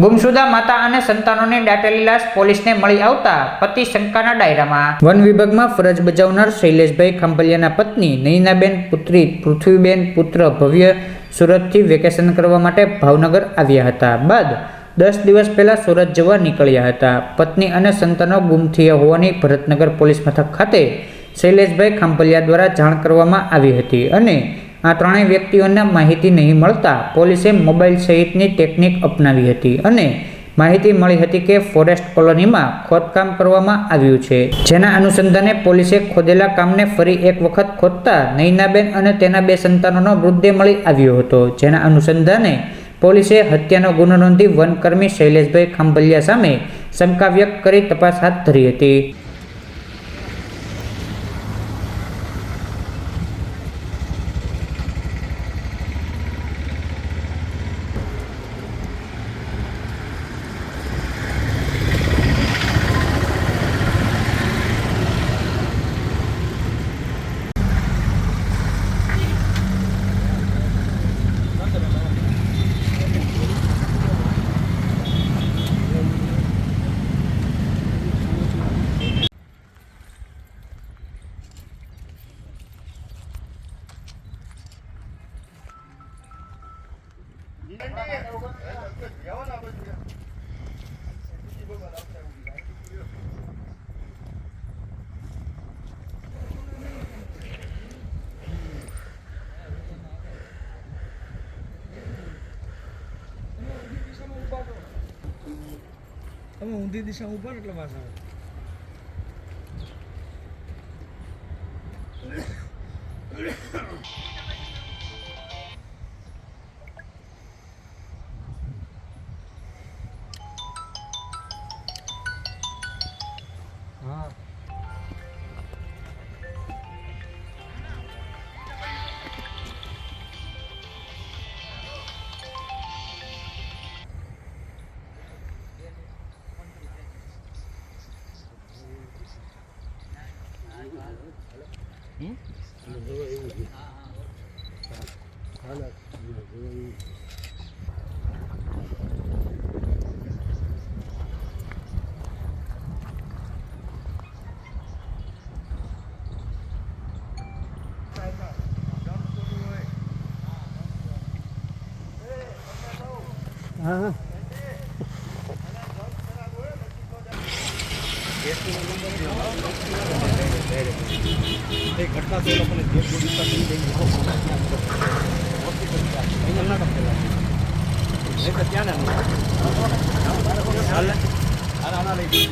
ગુમશુદા માતા અને સંતાનોની દાટેલી લાશ પોલીસને મળી આવતા પતિ શંકાના ડાયરામાં. વન વિભાગમાં ફરજ બજાવનાર શૈલેષભાઈ ખંભલિયાના પત્ની નયનાબેન પુત્રી પૃથ્વીબેન, પુત્ર ભવ્ય સુરતથી વેકેશન કરવા માટે ભાવનગર આવ્યા હતા. બાદ દસ દિવસ પહેલાં સુરત જવા નીકળ્યા હતા. પત્ની અને સંતાનો ગુમ થયા હોવાની ભરતનગર પોલીસ મથક ખાતે શૈલેષભાઈ ખાંભલિયા દ્વારા જાણ કરવામાં આવી હતી અને આ ત્રણેય વ્યક્તિઓને માહિતી નહીં મળતા પોલીસે મોબાઈલ સહિતની ટેકનિક અપનાવી હતી અને માહિતી મળી હતી કે ફોરેસ્ટ કોલોનીમાં ખોદકામ કરવામાં આવ્યું છે. જેના અનુસંધાને પોલીસે ખોદેલા કામને ફરી એક વખત ખોદતા નૈનાબેન અને તેના બે સંતાનોનો મૃતદેહ મળી આવ્યો હતો. જેના અનુસંધાને પોલીસે હત્યાનો ગુનો નોંધી વનકર્મી શૈલેષભાઈ ખાંભલિયા સામે શંકા વ્યક્ત કરી તપાસ હાથ ધરી હતી. તમે ઊંધી દિશા ઉપર એટલે વાસ આવે. 两个 A 五级，他俩两个。ઘટના તો લોકોને જે પોલીસ સ્ટેશન જઈને અહીંયા ના ટપકેલા નહીં તો ત્યાં ના આના લઈ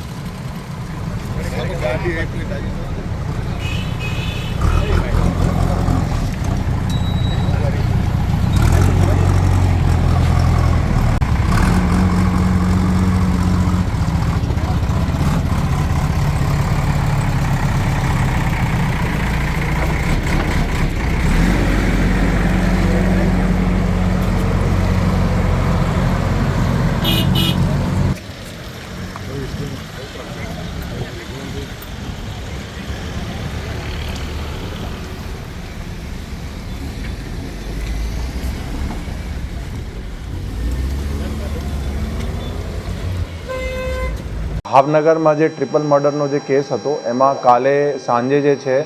ભાવનગરમાં જે ટ્રિપલ મર્ડરનો જે કેસ હતો, એમાં કાલે સાંજે જે છે,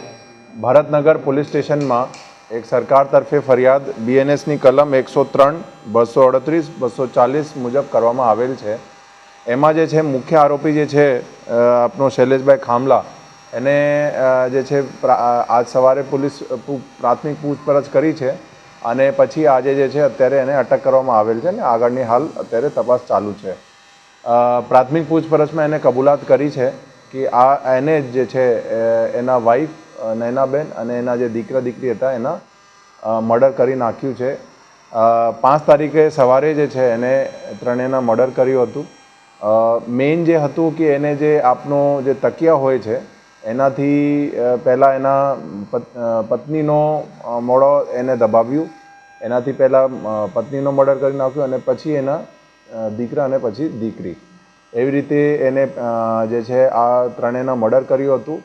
ભરતનગર પોલીસ સ્ટેશનમાં એક સરકાર તરફે ફરિયાદ બીએનએસની કલમ એકસો ત્રણ, બસો અડત્રીસ, બસો ચાલીસ મુજબ કરવામાં આવેલ છે. એમાં જે છે, મુખ્ય આરોપી જે છે આપનો શૈલેષભાઈ ખામલા, એને જે છે આજ સવારે પોલીસ પ્રાથમિક પૂછપરછ કરી છે અને પછી આજે જે છે, અત્યારે એને અટક કરવામાં આવેલ છે અને આગળની હાલ અત્યારે તપાસ ચાલુ છે. પ્રાથમિક પૂછપરછમાં એને કબૂલાત કરી છે કે આ એને જ છે એના વાઈફ નૈનાબેન અને એના જે દીકરા દીકરી હતા, એના મર્ડર કરી નાખ્યું છે. પાંચ તારીખે સવારે જે છે, એને ત્રણેયના મર્ડર કર્યું હતું. મેઇન જે હતું કે એને જે આપનો જે તકિયા હોય છે, એનાથી પહેલાં એના પત્નીનો મોડો એને દબાવ્યું. એનાથી પહેલાં પત્નીનો મર્ડર કરી નાખ્યો અને પછી એના દીકરા અને પછી દીકરી. એવી રીતે એને જે છે, આ ત્રણેયના મર્ડર કર્યું હતું.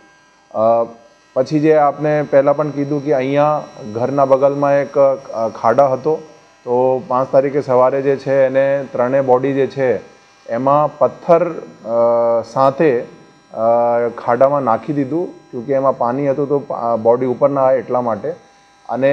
પછી જે આપને પહેલાં પણ કીધું કે અહીંયા ઘરના બગલમાં એક ખાડા હતો, તો પાંચ તારીખે સવારે જે છે, એને ત્રણેય બોડી જે છે, એમાં પથ્થર સાથે ખાડામાં નાખી દીધું કેમકે એમાં પાણી હતું તો બોડી ઉપર ના આવે એટલા માટે. અને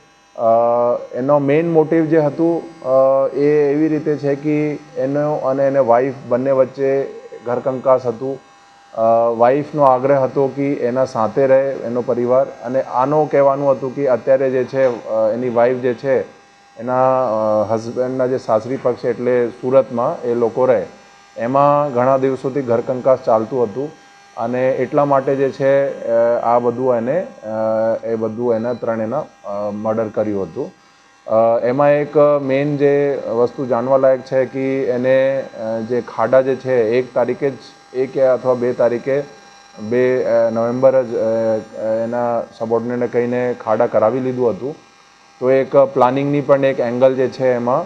એનો મેઇન મોટિવ જે હતું એ એવી રીતે છે કે એનો અને એને વાઈફ બંને વચ્ચે ઘરકંકાસ હતું. વાઈફનો આગ્રહ હતો કે એના સાથે રહે, એનો પરિવાર. અને આનો કહેવાનું હતું કે અત્યારે જે છે એની વાઈફ જે છે, એના હસબન્ડના જે સાસરી પક્ષ એટલે સુરતમાં એ લોકો રહે. એમાં ઘણા દિવસોથી ઘરકંકાસ ચાલતું હતું. અને એટલા માટે જે છે આ બધું એને એ બધું એના ત્રણ એના મર્ડર કર્યું હતું. એમાં એક મેઇન જે વસ્તુ જાણવા લાયક છે કે એને જે ખાડા જે છે, એક તારીખે જ, એક અથવા બે તારીખે, બે નવેમ્બર જ એના સબોર્ડિનેટને કહીને ખાડા કરાવી લીધું હતું. તો એક પ્લાનિંગની પણ એક એંગલ જે છે એમાં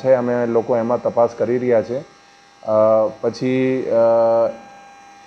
છે, અમે લોકો એમાં તપાસ કરી રહ્યા છે. પછી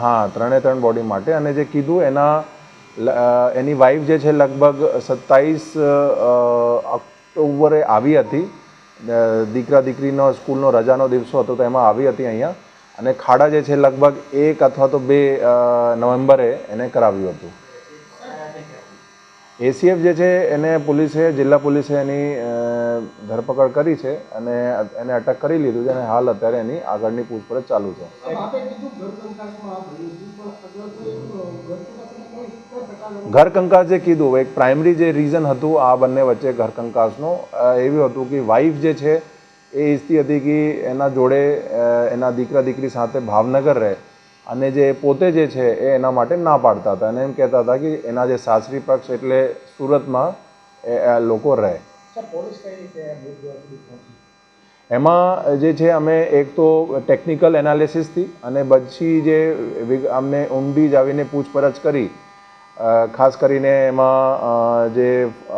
હા ત્રણે ત્રણ બોડી માટે. અને જે કીધું એના એની વાઈફ જે છે લગભગ સત્તાવીસ ઓક્ટોબરે આવી હતી. દીકરા દીકરીનો સ્કૂલનો રજાનો દિવસો હતો તો એમાં આવી હતી અહીંયા. અને ખાડા જે છે લગભગ એક અથવા તો બે નવેમ્બરે એને કરાવ્યું હતું. એસીએફ જે છે એને પોલીસે જિલ્લા પોલીસે એની ધરપકડ કરી છે અને એને અટક કરી લીધું છે અને હાલ અત્યારે એની આગળની પૂછપરછ ચાલુ છે. ઘર કંકાસ જે કીધું એક પ્રાઇમરી જે રીઝન હતું આ બંને વચ્ચે ઘર કંકાસનું એવું હતું કે વાઈફ જે છે એ ઈચ્છતી હતી કે એના જોડે એના દીકરા દીકરી સાથે ભાવનગર રહે અને જે પોતે જે છે એ એના માટે ના પાડતા હતા. અને એમ કહેતા હતા કે એના જે સાસરી પક્ષ એટલે સુરતમાં એ લોકો રહે. એમાં જે છે, અમે એક તો ટેકનિકલ એનાલિસિસથી અને પછી જે અમને ઊંડી જ આવીને પૂછપરછ કરી ખાસ કરીને એમાં જે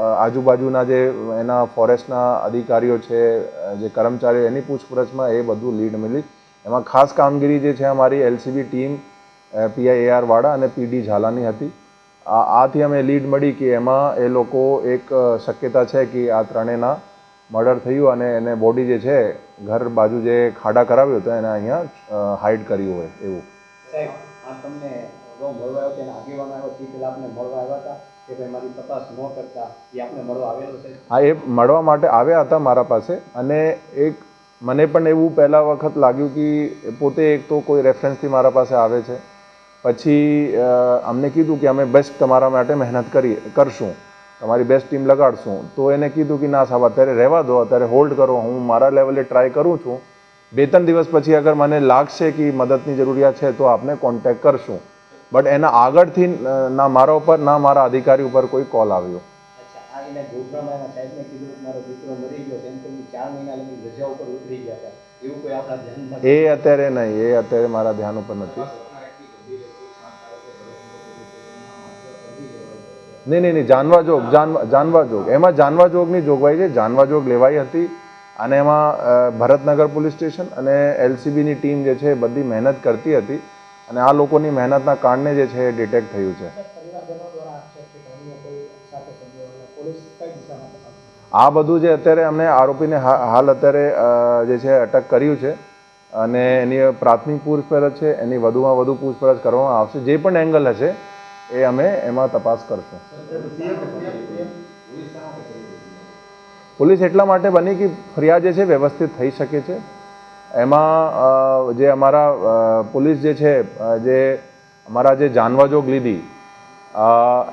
આજુબાજુના જે, એના ફોરેસ્ટના અધિકારીઓ છે જે કર્મચારીઓ, એની પૂછપરછમાં એ બધું લીડ મળી. એમાં ખાસ કામગીરી જે છે, અમારી એલસીબી ટીમ પીઆઈએઆર વાળા અને પીડી ઝાલાની હતી. આથી અમે લીડ મળી કે એમાં એ લોકો એક શક્યતા છે કે આ ત્રણેયના મર્ડર થયું અને એને બોડી જે છે ઘર બાજુ જે ખાડા કરાવ્યો હતો એને અહીંયા હાઈડ કર્યું હોય એવું. હા એ મળવા માટે આવ્યા હતા મારા પાસે અને એક મને પણ એવું પહેલા વખત લાગ્યું કે પોતે એક તો કોઈ રેફરન્સથી મારા પાસે આવે છે. પછી અમને કીધું કે અમે બેસ્ટ તમારા માટે મહેનત કરી કરશું. તમારી બેસ્ટ ટીમ લગાડશું. તો એને કીધું કે ના સાહેબ અત્યારે રહેવા દો અત્યારે હોલ્ડ કરો. હું મારા લેવલે ટ્રાય કરું છું. બે ત્રણ દિવસ પછી અગર મને લાગશે કે મદદની જરૂરિયાત છે તો આપને કોન્ટેક કરશું. બટ એના આગળથી ના મારા ઉપર ના મારા અધિકારી ઉપર કોઈ કોલ આવ્યો. એ અત્યારે નહીં એ અત્યારે મારા ધ્યાન ઉપર નથી. નહીં નહીં નહીં, જાનવા જોગ, જાનવા જાનવા જોગ. એમાં જાનવા જોગની જોગવાઈ છે. જાનવા જોગ લેવાઈ હતી અને એમાં ભરતનગર પોલીસ સ્ટેશન અને એલસીબીની ટીમ જે છે એ બધી મહેનત કરતી હતી અને આ લોકોની મહેનતના કારણે જે છે એ ડિટેક્ટ થયું છે. આ બધું જે અત્યારે અમને આરોપીને હાલ અત્યારે જે છે અટક કર્યું છે અને એની પ્રાથમિક પૂછપરછ છે. એની વધુમાં વધુ પૂછપરછ કરવામાં આવશે. જે પણ એંગલ હશે એ અમે એમાં તપાસ કરશું. પોલીસ એટલા માટે બની કે ફરિયાદ જે છે વ્યવસ્થિત થઈ શકે છે. એમાં જે અમારા પોલીસ જે છે જે અમારા જે જાનવાજોગ લીધી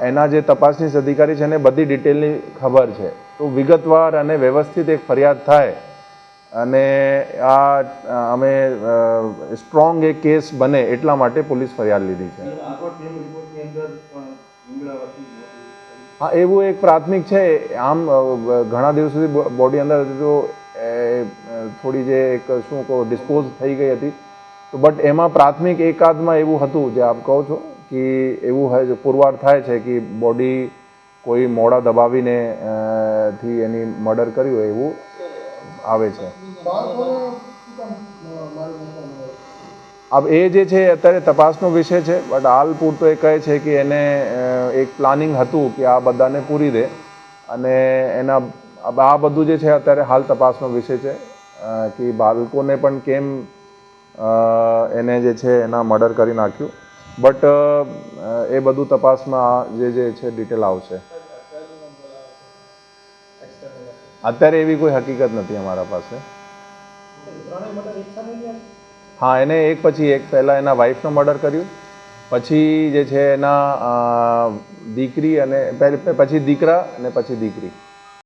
એના જે તપાસનીશ અધિકારી છે એને બધી ડિટેલની ખબર છે. તો વિગતવાર અને વ્યવસ્થિત એક ફરિયાદ થાય અને આ અમે સ્ટ્રોંગ એ કેસ બને એટલા માટે પોલીસ ફરિયાદ લીધી છે. હા એવું એક પ્રાથમિક છે. આમ ઘણા દિવસ સુધી બોડી અંદર હતી તો થોડી જે એક શું કહો ડિસ્પોઝ થઈ ગઈ હતી. તો બટ એમાં પ્રાથમિક એકાદમાં એવું હતું જે આપ કહો છો કે એવું હોય પુરવાર થાય છે કે બોડી કોઈ મોડા દબાવીને થી એની મર્ડર કર્યું હોય એવું આવે છે. अब એ જે છે અત્યારે તપાસનો વિષય છે બટ હાલ પૂરતો એ કહે છે કે એને એક પ્લાનિંગ હતું કે આ બધાને પૂરી દે. અને એના આ બધું જે છે અત્યારે હાલ તપાસનો વિષય છે કે બાળકોને પણ કેમ એને જે છે એના મર્ડર કરી નાખ્યું. બટ એ બધું તપાસમાં જે જે છે ડિટેલ આવશે. અત્યારે એવી કોઈ હકીકત નથી અમારા પાસે. હા, એને એક પછી એક, પહેલાં એના વાઈફનો મર્ડર કર્યું. પછી જે છે એના દીકરી અને પછી દીકરા અને પછી દીકરી.